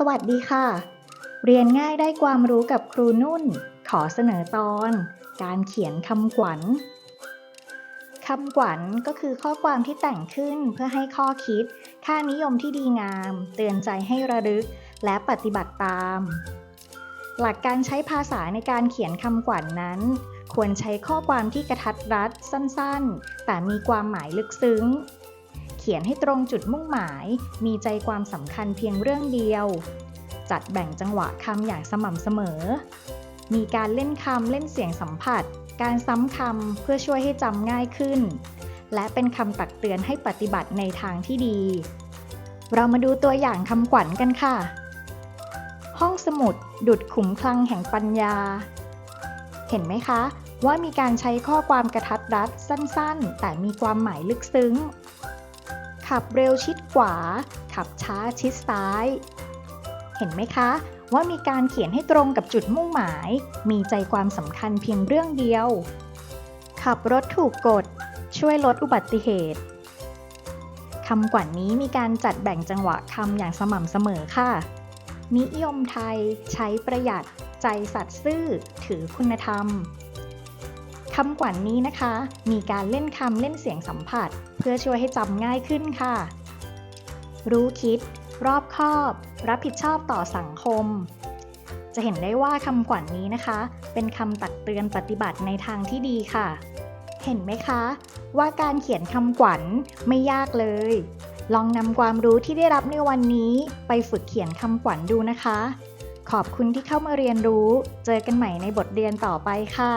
สวัสดีค่ะ เรียนง่ายได้ความรู้กับครูนุ่น ขอเสนอตอน การเขียนคำขวัญคำขวัญก็คือข้อความที่แต่งขึ้นเพื่อให้ข้อคิด ค่านิยมที่ดีงาม เตือนใจให้ระลึก และปฏิบัติตาม หลักการใช้ภาษาในการเขียนคำขวัญนนั้น ควรใช้ข้อความที่กระทัดรัดสั้นๆ แต่มีความหมายลึกซึ้ง ขียนให้ตรงจุดมุ่งหมาย มีใจความสำคัญเพียงเรื่องเดียว จัดแบ่งจังหวะคำอย่างสม่ำเสมอ มีการเล่นคำเล่นเสียงสัมผัส การซ้ำคำเพื่อช่วยให้จำง่ายขึ้น และเป็นคำตักเตือนให้ปฏิบัติในทางที่ดี เรามาดูตัวอย่างคำขวัญกันค่ะ ห้องสมุดดุดขุมคลังแห่งปัญญา เห็นไหมคะว่ามีการใช้ข้อความกระทัดรัดสั้นๆ แต่มีความหมายลึกซึ้ง ขับเร็วชิดขวา ขับช้าชิดซ้าย เห็นไหมคะ ว่ามีการเขียนให้ตรงกับจุดมุ่งหมาย มีใจความสำคัญเพียงเรื่องเดียว ขับรถถูกกฎ ช่วยลดอุบัติเหตุคำกว่านี้มีการจัดแบ่งจังหวะคำอย่างสม่ำเสมอค่ะ นิยมไทย ใช้ประหยัด ใจสัตย์ซื่อ ถือคุณธรรม คำกว่านี้นะคะ มีการเล่นคำเล่นเสียงสัมผัส เพื่อช่วยให้จำง่ายขึ้นค่ะ รู้คิด รอบคอบ รับผิดชอบต่อสังคม จะเห็นได้ว่าคำขวัญนนี้นะคะ เป็นคำตักเตือนปฏิบัติในทางที่ดีค่ะ เห็นไหมคะ ว่าการเขียนคำขวัญไม่ยากเลย ลองนำความรู้ที่ได้รับในวันนี้ ไปฝึกเขียนคำขวัญดูนะคะ ขอบคุณที่เข้ามาเรียนรู้ เจอกันใหม่ในบทเรียนต่อไปค่ะ